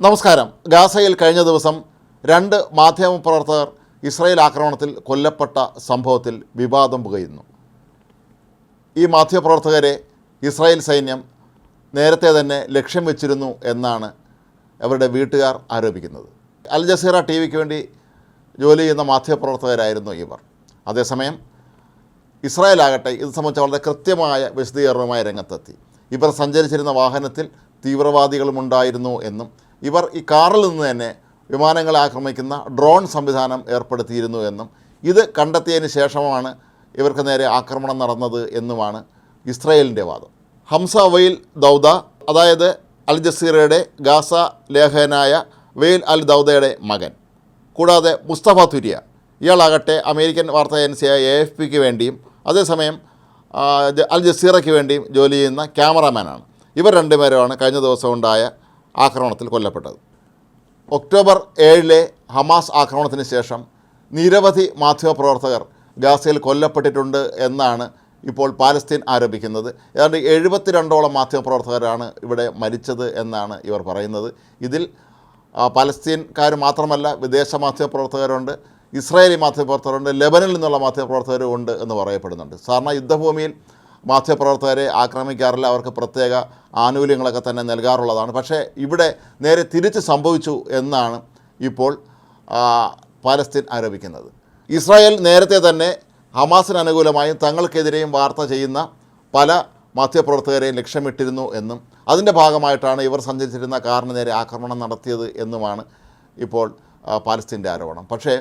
നമസ്കാരം. ഗാസയിൽ കഴിഞ്ഞ ദിവസം രണ്ട് മാധ്യമപ്രവർത്തകർ ഇസ്രായേൽ ആക്രമണത്തിൽ കൊല്ലപ്പെട്ട സംഭവത്തിൽ വിവാദം പുകയുന്നു. ഈ മാധ്യമപ്രവർത്തകരെ ഇസ്രായേൽ സൈന്യം നേരത്തെ തന്നെ ലക്ഷ്യം വെച്ചിരുന്നു എന്നാണ് അവരുടെ വീട്ടുകാർ ആരോപിക്കുന്നത്. അൽ ജസീറ ടി വിക്ക് വേണ്ടി ജോലി ചെയ്യുന്ന മാധ്യമപ്രവർത്തകരായിരുന്നു ഇവർ. അതേസമയം ഇസ്രായേൽ ആകട്ടെ ഇത് സംബന്ധിച്ച് വളരെ കൃത്യമായ വിശദീകരണവുമായി രംഗത്തെത്തി. ഇവർ സഞ്ചരിച്ചിരുന്ന വാഹനത്തിൽ തീവ്രവാദികളുമുണ്ടായിരുന്നു എന്നും ഇവർ ഈ കാറിൽ നിന്ന് തന്നെ വിമാനങ്ങളെ ആക്രമിക്കുന്ന ഡ്രോൺ സംവിധാനം ഏർപ്പെടുത്തിയിരുന്നു എന്നും ഇത് കണ്ടെത്തിയതിന് ശേഷമാണ് ഇവർക്ക് നേരെ ആക്രമണം നടന്നത് എന്നുമാണ് ഇസ്രയേലിന്റെ വാദം. ഹംസ വെയിൽ ദൗദ അതായത് അൽ ജസീറയുടെ ഗാസ ലേഖകനായ വെയിൽ അൽ ദൗദയുടെ മകൻ. കൂടാതെ മുസ്തഫ തുര്യ ഇയാളാകട്ടെ അമേരിക്കൻ വാർത്താ ഏജൻസിയായ എ എഫ് പിക്ക് വേണ്ടിയും അതേസമയം അൽ ജസീറയ്ക്ക് വേണ്ടിയും ജോലി ചെയ്യുന്ന ക്യാമറാമാനാണ്. ഇവർ രണ്ടുപേരുമാണ് കഴിഞ്ഞ ദിവസം ഉണ്ടായ ആക്രമണത്തിൽ കൊല്ലപ്പെട്ടത്. ഒക്ടോബർ ഏഴിലെ ഹമാസ് ആക്രമണത്തിന് ശേഷം നിരവധി മാധ്യമപ്രവർത്തകർ ഗാസയിൽ കൊല്ലപ്പെട്ടിട്ടുണ്ട് എന്നാണ് ഇപ്പോൾ പാലസ്തീൻ ആരോപിക്കുന്നത്. ഏതാണ്ട് എഴുപത്തിരണ്ടോളം മാധ്യമപ്രവർത്തകരാണ് ഇവിടെ മരിച്ചത് എന്നാണ് ഇവർ പറയുന്നത്. ഇതിൽ പലസ്തീൻകാർ മാത്രമല്ല വിദേശ മാധ്യമപ്രവർത്തകരുണ്ട് ഇസ്രായേലി മാധ്യമപ്രവർത്തകരുണ്ട് ലെബനിൽ നിന്നുള്ള മാധ്യമപ്രവർത്തകരും ഉണ്ട് എന്ന് പറയപ്പെടുന്നുണ്ട്. സാധാരണ യുദ്ധഭൂമിയിൽ മാധ്യമപ്രവർത്തകരെ ആക്രമിക്കാറില്ല. അവർക്ക് പ്രത്യേക ആനുകൂല്യങ്ങളൊക്കെ തന്നെ നൽകാറുള്ളതാണ്. പക്ഷേ ഇവിടെ നേരെ തിരിച്ച് സംഭവിച്ചു എന്നാണ് ഇപ്പോൾ പാലസ്തീൻ ആരോപിക്കുന്നത്. ഇസ്രായേൽ നേരത്തെ തന്നെ ഹമാസിന് അനുകൂലമായും തങ്ങൾക്കെതിരെയും വാർത്ത ചെയ്യുന്ന പല മാധ്യമപ്രവർത്തകരെയും ലക്ഷ്യമിട്ടിരുന്നു എന്നും അതിന്റെ ഭാഗമായിട്ടാണ് ഇവർ സഞ്ചരിച്ചിരുന്ന കാറിന് നേരെ ആക്രമണം നടത്തിയത് എന്നുമാണ് ഇപ്പോൾ പാലസ്തീന്റെ ആരോപണം. പക്ഷേ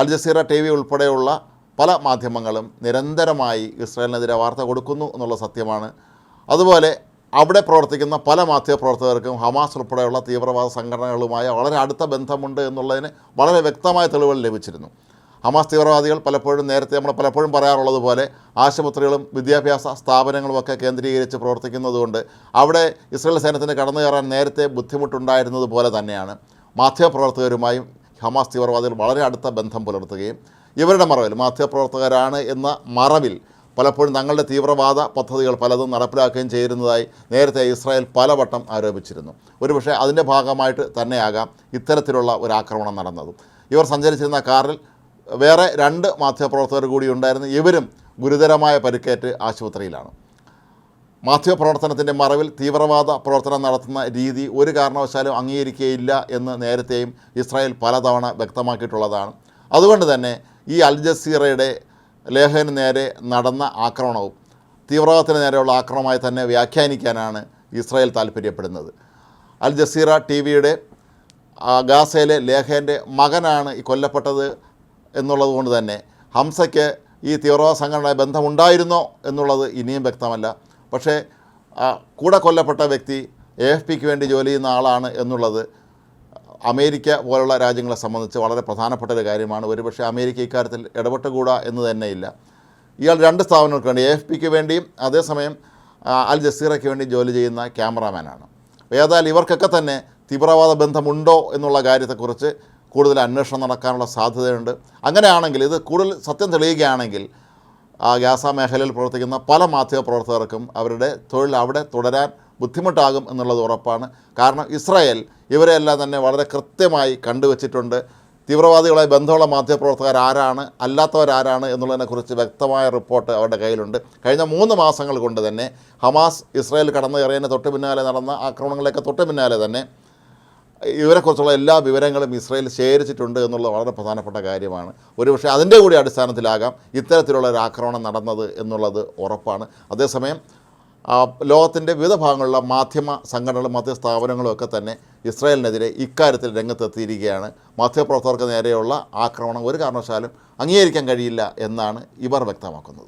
അൽ ജസീറ ടി വി ഉൾപ്പെടെയുള്ള പല മാധ്യമങ്ങളും നിരന്തരമായി ഇസ്രായേലിനെതിരെ വാർത്ത കൊടുക്കുന്നു എന്നുള്ള സത്യമാണ്. അതുപോലെ അവിടെ പ്രവർത്തിക്കുന്ന പല മാധ്യമപ്രവർത്തകർക്കും ഹമാസ് ഉൾപ്പെടെയുള്ള തീവ്രവാദ സംഘടനകളുമായി വളരെ അടുത്ത ബന്ധമുണ്ട് എന്നുള്ളതിന് വളരെ വ്യക്തമായ തെളിവുകൾ ലഭിച്ചിരുന്നു. ഹമാസ് തീവ്രവാദികൾ പലപ്പോഴും നേരത്തെ നമ്മൾ പലപ്പോഴും പറയാറുള്ളത് പോലെ ആശുപത്രികളും വിദ്യാഭ്യാസ സ്ഥാപനങ്ങളുമൊക്കെ കേന്ദ്രീകരിച്ച് പ്രവർത്തിക്കുന്നതുകൊണ്ട് അവിടെ ഇസ്രായേൽ സൈന്യത്തിന് കടന്നു കയറാൻ നേരത്തെ ബുദ്ധിമുട്ടുണ്ടായിരുന്നത് പോലെ തന്നെയാണ്. മാധ്യമപ്രവർത്തകരുമായും ഹമാസ് തീവ്രവാദികൾ വളരെ അടുത്ത ബന്ധം പുലർത്തുകയും ഇവരുടെ മറവിൽ മാധ്യമപ്രവർത്തകരാണ് എന്ന മറവിൽ പലപ്പോഴും തങ്ങളുടെ തീവ്രവാദ പദ്ധതികൾ പലതും നടപ്പിലാക്കുകയും ചെയ്യുന്നതായി നേരത്തെ ഇസ്രായേൽ പലവട്ടം ആരോപിച്ചിരുന്നു. ഒരുപക്ഷെ അതിന്റെ ഭാഗമായിട്ട് തന്നെയാകാം ഇത്തരത്തിലുള്ള ഒരു ആക്രമണം നടന്നത്. ഇവർ സഞ്ചരിച്ചിരുന്ന കാറിൽ വേറെ രണ്ട് മാധ്യമപ്രവർത്തകർ കൂടി ഉണ്ടായിരുന്നു. ഇവരും ഗുരുതരമായ പരിക്കേറ്റ് ആശുപത്രിയിലാണ്. മാധ്യമപ്രവർത്തനത്തിന്റെ മറവിൽ തീവ്രവാദ പ്രവർത്തനം നടത്തുന്ന രീതി ഒരു കാരണവശാലും അംഗീകരിക്കുകയില്ല എന്ന് നേരത്തെയും ഇസ്രായേൽ പലതവണ വ്യക്തമാക്കിയിട്ടുള്ളതാണ്. അതുകൊണ്ട് തന്നെ ഈ അൽ ജസീറയുടെ ലേഖന് നേരെ നടന്ന ആക്രമണവും തീവ്രവാദത്തിന് നേരെയുള്ള ആക്രമണമായി തന്നെ വ്യാഖ്യാനിക്കാനാണ് ഇസ്രായേൽ താല്പര്യപ്പെടുന്നത്. അൽ ജസീറ ടി വിയുടെ ഗാസയിലെ ലേഖന്റെ മകനാണ് ഈ കൊല്ലപ്പെട്ടത് എന്നുള്ളത് കൊണ്ട് തന്നെ ഹംസയ്ക്ക് ഈ തീവ്രവാദ സംഘടനയുടെ ബന്ധമുണ്ടായിരുന്നോ എന്നുള്ളത് ഇനിയും വ്യക്തമല്ല. പക്ഷേ കൂടെ കൊല്ലപ്പെട്ട വ്യക്തി എ എഫ് പിക്ക് വേണ്ടി ജോലി ചെയ്യുന്ന ആളാണ് എന്നുള്ളത് അമേരിക്ക പോലുള്ള രാജ്യങ്ങളെ സംബന്ധിച്ച് വളരെ പ്രധാനപ്പെട്ട ഒരു കാര്യമാണ്. ഒരുപക്ഷെ അമേരിക്ക ഇക്കാര്യത്തിൽ ഇടപെട്ടുകൂടാ എന്ന് തന്നെയില്ല ഇയാൾ രണ്ട് സ്ഥാപനങ്ങൾക്ക് വേണ്ടി എഫ് പിക്ക് വേണ്ടിയും അതേസമയം അൽ ജസീറയ്ക്ക് വേണ്ടി ജോലി ചെയ്യുന്ന ക്യാമറാമാനാണ്. ഏതായാലും ഇവർക്കൊക്കെ തന്നെ തീവ്രവാദ ബന്ധമുണ്ടോ എന്നുള്ള കാര്യത്തെക്കുറിച്ച് കൂടുതൽ അന്വേഷണം നടക്കാനുള്ള സാധ്യതയുണ്ട്. അങ്ങനെയാണെങ്കിൽ ഇത് കൂടുതൽ സത്യം തെളിയുകയാണെങ്കിൽ ഗാസ മേഖലയിൽ പ്രവർത്തിക്കുന്ന പല മാധ്യമ പ്രവർത്തകർക്കും അവരുടെ തൊഴിൽ അവിടെ തുടരാൻ ബുദ്ധിമുട്ടാകും എന്നുള്ളത് ഉറപ്പാണ്. കാരണം ഇസ്രായേൽ ഇവരെല്ലാം തന്നെ വളരെ കൃത്യമായി കണ്ടുവച്ചിട്ടുണ്ട്. തീവ്രവാദികളെ ബന്ധമുള്ള മാധ്യമപ്രവർത്തകർ ആരാണ് അല്ലാത്തവരാരാണ് എന്നുള്ളതിനെക്കുറിച്ച് വ്യക്തമായ റിപ്പോർട്ട് അവരുടെ കയ്യിലുണ്ട്. കഴിഞ്ഞ മൂന്ന് മാസങ്ങൾ കൊണ്ട് തന്നെ ഹമാസ് ഇസ്രായേൽ കടന്നു കയറിയതിന് തൊട്ട് പിന്നാലെ നടന്ന ആക്രമണങ്ങളെയൊക്കെ തൊട്ട് പിന്നാലെ തന്നെ ഇവരെക്കുറിച്ചുള്ള എല്ലാ വിവരങ്ങളും ഇസ്രായേൽ ശേഖരിച്ചിട്ടുണ്ട് എന്നുള്ളത് വളരെ പ്രധാനപ്പെട്ട കാര്യമാണ്. ഒരുപക്ഷെ അതിന്റെ കൂടി അടിസ്ഥാനത്തിലാകാം ഇത്തരത്തിലുള്ള ഒരു ആക്രമണം നടന്നത് എന്നുള്ളത് ഉറപ്പാണ്. അതേസമയം ലോകത്തിന്റെ വിവിധ ഭാഗങ്ങളിലുള്ള മാധ്യമ സംഘടനകളും മാധ്യമ സ്ഥാപനങ്ങളും ഒക്കെ തന്നെ ഇസ്രായേലിനെതിരെ ഇക്കാര്യത്തിൽ രംഗത്തെത്തിയിരിക്കുകയാണ്. മാധ്യമപ്രവർത്തകർക്ക് നേരെയുള്ള ആക്രമണം ഒരു കാരണവശാലും അംഗീകരിക്കാൻ കഴിയില്ല എന്നാണ് ഇവർ വ്യക്തമാക്കുന്നത്.